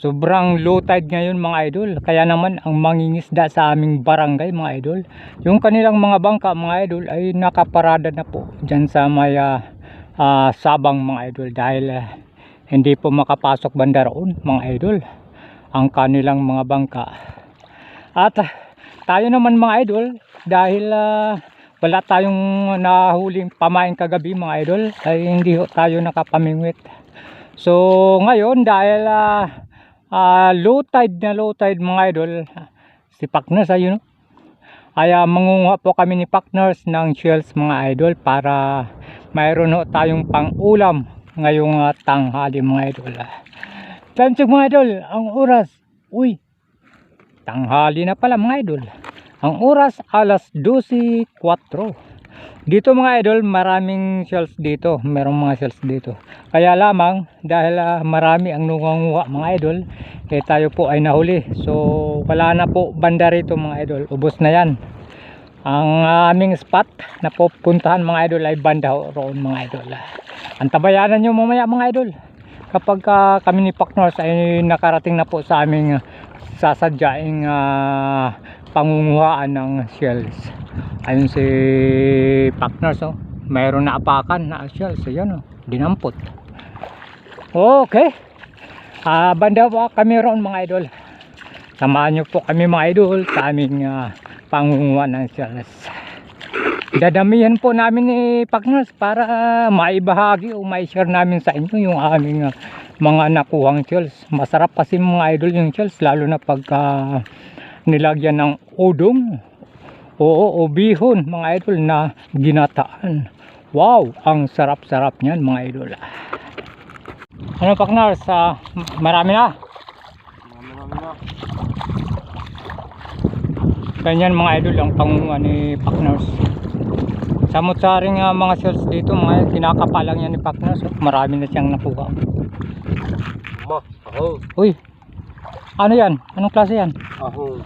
Sobrang low tide ngayon mga idol. Kaya naman ang mangingisda sa aming barangay mga idol. Yung kanilang mga bangka mga idol ay nakaparada na po dyan sa may ah, ah, sabang mga idol. Dahil ah, hindi po makapasok banda roon mga idol. Ang kanilang mga bangka. At ah, tayo naman mga idol dahil ah, wala tayong nahuling pamain kagabi mga idol ay hindi tayo nakapamingwit. So ngayon dahil ah, ah, low tide na low tide mga idol si Partners ayun no? ay ah, mangunguha po kami ni Partners ng shells mga idol para mayroon ho tayong pang ulam ngayong ah, tanghali mga idol. Check mga idol, ang oras, uy, tanghali na pala mga idol. Ang oras alas 12.04. Dito mga idol, maraming shells dito. Merong mga shells dito. Kaya lamang dahil ah, marami ang nunganguha mga idol, eh tayo po ay nahuli. So wala na po banda rito mga idol. Ubos na yan. Ang aming spot na pupuntahan mga idol ay banda roon mga idol. Antabayanan nyo mamaya mga idol. Kapag ah, kami ni Paknors ay nakarating na po sa aming ah, sasadyaing ah, pangunguhaan ng shells. Ayun si Paknors oh. Mayroon na apakan na shells. Ayan oh. Dinampot. Okay. Ah, banda po kami roon mga idol. Samahan nyo po kami mga idol sa aming ah, pangunguha ng shells. Dadamihan po namin ni Paknors para maibahagi o mai-share namin sa inyo yung aming ah, mga nakuhang shells. Masarap kasi mga idol yung shells lalo na pagka nilagyan ng udong. Oo, o bihon mga idol na ginataan. Wow, ang sarap-sarap niyan mga idol. Ano Paknors, ah, marami na. Ganyan mga idol ang pangunga ni Paknors. Samot-saring uh, mga shells dito, mga kinakapalang yan ni Paknors. Oh. Marami na siyang nakuha. Ma, ako. Uy, ano yan? Anong klase yan? Ako.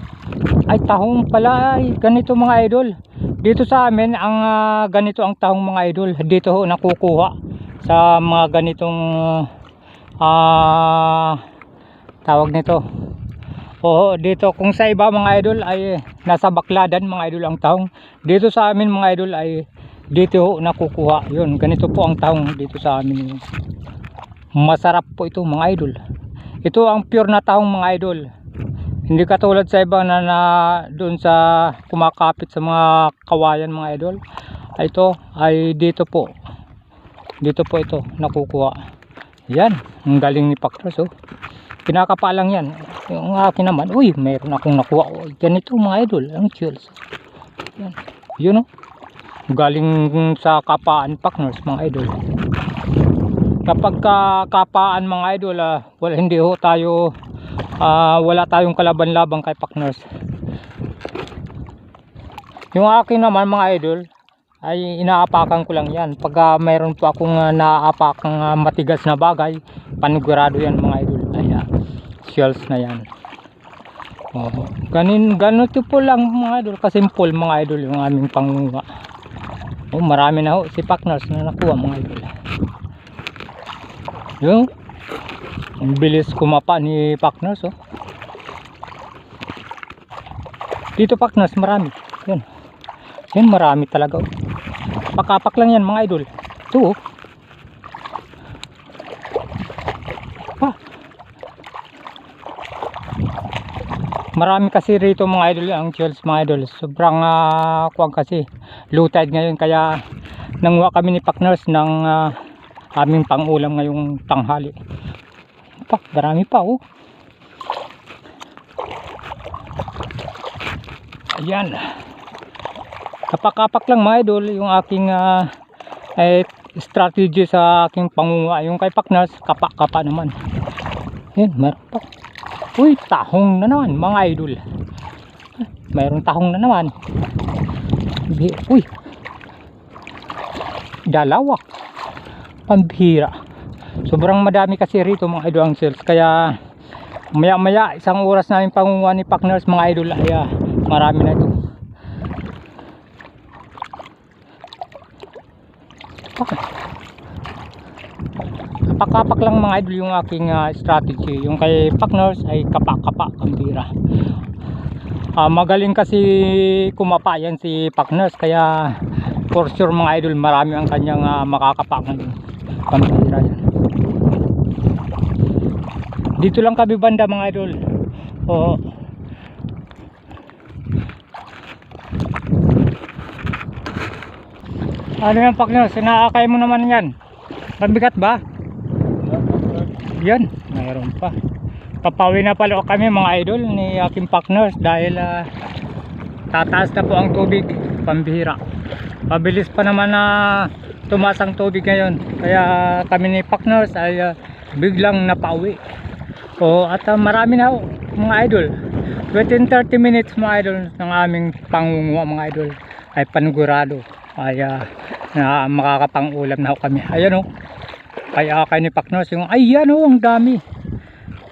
Ay, tahong pala. Ay, ganito mga idol. Dito sa amin, ang ah, ganito ang tahong mga idol. Dito ho nakukuha sa mga ganitong ah tawag nito. Oo, dito kung sa iba mga idol ay nasa bakladan mga idol ang tahong. Dito sa amin mga idol ay dito ho nakukuha. Yun, ganito po ang tahong dito sa amin. Masarap po ito mga idol. Ito ang pure na tahong mga idol. Hindi katulad sa iba na, na doon sa kumakapit sa mga kawayan mga idol. Ito ay dito po. Dito po ito nakukuha. Yan, ang galing ni Pakros oh. Kinakapalang yan. Yung akin naman, uy, mayroon akong nakuha. Oh, ganito mga idol, ang chills. Yan. Yun oh. Galing sa kapaan Pakros mga idol. Kapag ka, kapaan mga idol, ah, wala, hindi ho tayo ah, wala tayong kalaban-labang kay Pakners. Yung akin naman mga idol ay inaapakan ko lang yan. Pag ah, mayroon po akong uh, naaapakang ah, matigas na bagay, panigurado yan mga idol. Ay ah, shells na yan. Oh, ganin ganito po lang mga idol, kasimple mga idol yung aming pangunga. Oh, marami na ho si Pakners na nakuha mga idol. Yung ang bilis kumapa ni Pakners oh. Dito Pakners marami. Yan. Yan marami talaga oh. Pakapak lang yan mga idol. Ito oh. Ah. Marami kasi rito mga idol ang shells mga idol. Sobrang uh, kuwag kasi low tide ngayon kaya nanguha kami ni Pakners ng ah, aming pangulam ngayong tanghali. Pa, marami pa oh. Ayan. Kapak-kapak lang mga idol yung aking ah, eh, strategy sa aking pangunga. Yung kay Paknas, kapak-kapa naman. Ayan, meron pa. Uy, tahong na naman mga idol. Mayroong tahong na naman. Uy. Dalawa. Pambihira. Sobrang madami kasi rito mga idol ang sales. Kaya maya maya isang oras namin pangunguha ni partners mga idol ay marami na ito. Kapak-kapak lang mga idol yung aking ah, strategy. Yung kay partners ay kapak-kapak pambira. Ah, magaling kasi kumapa yan si partners kaya for sure mga idol marami ang kanyang ah, makakapak ngayon. Pambira yan. Dito lang kami banda mga idol. Oo. Ano yan partners? Sinakakay mo naman yan. Mabigat ba? Yan, mayroon pa. Papawi na pala kami mga idol ni aking partners dahil ah, tataas na po ang tubig, pambihira. Pabilis pa naman na tumaas ang tubig ngayon. Kaya kami ni partners ay ah, biglang napauwi. O at ah, marami na ho, mga idol. Within 30 minutes mga idol ng aming pangunguha mga idol ay panigurado ay ah, na makakapang-ulam na ho kami. Ayan o. Kaya kay ni Paknos yung ayan o ang dami.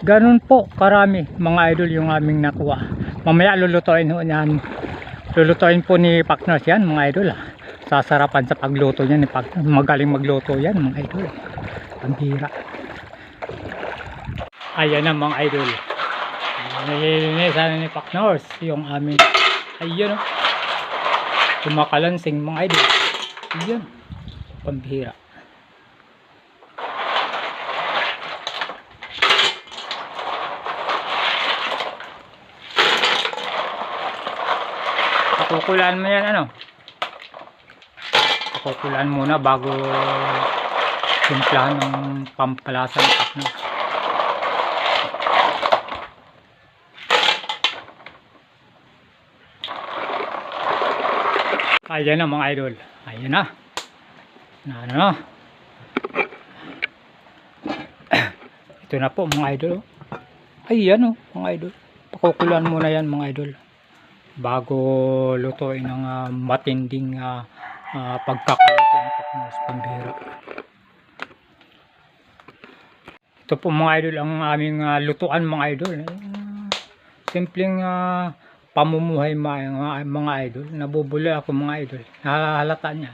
Ganun po karami mga idol yung aming nakuha. Mamaya lulutuin ho niyan. Lulutuin po ni Paknos yan mga idol ah. Sasarapan sa pagluto niya ni Paknos. Magaling magluto yan mga idol. Hira. Ayan na mga idol. Nililinisan ni Paknos yung aming ayan o. Kumakalansing mga idol. Ayan. Pambihira. Pakukulaan mo yan ano? Pakukulaan muna bago timplahan ng pampalasa ng Paknos. Ayan na mga idol. Ayan na. Na ano na. Ito na po mga idol. Ayan o mga idol. Pakukulan muna yan mga idol. Bago lutuin ng ah, matinding uh, pagkakaluto ng paknos pambira. Ito po mga idol ang aming ah, lutuan mga idol. Ah, simpleng ah, pamumuhay mga, mga idol. Nabubuli ako mga idol. Nahalata niya.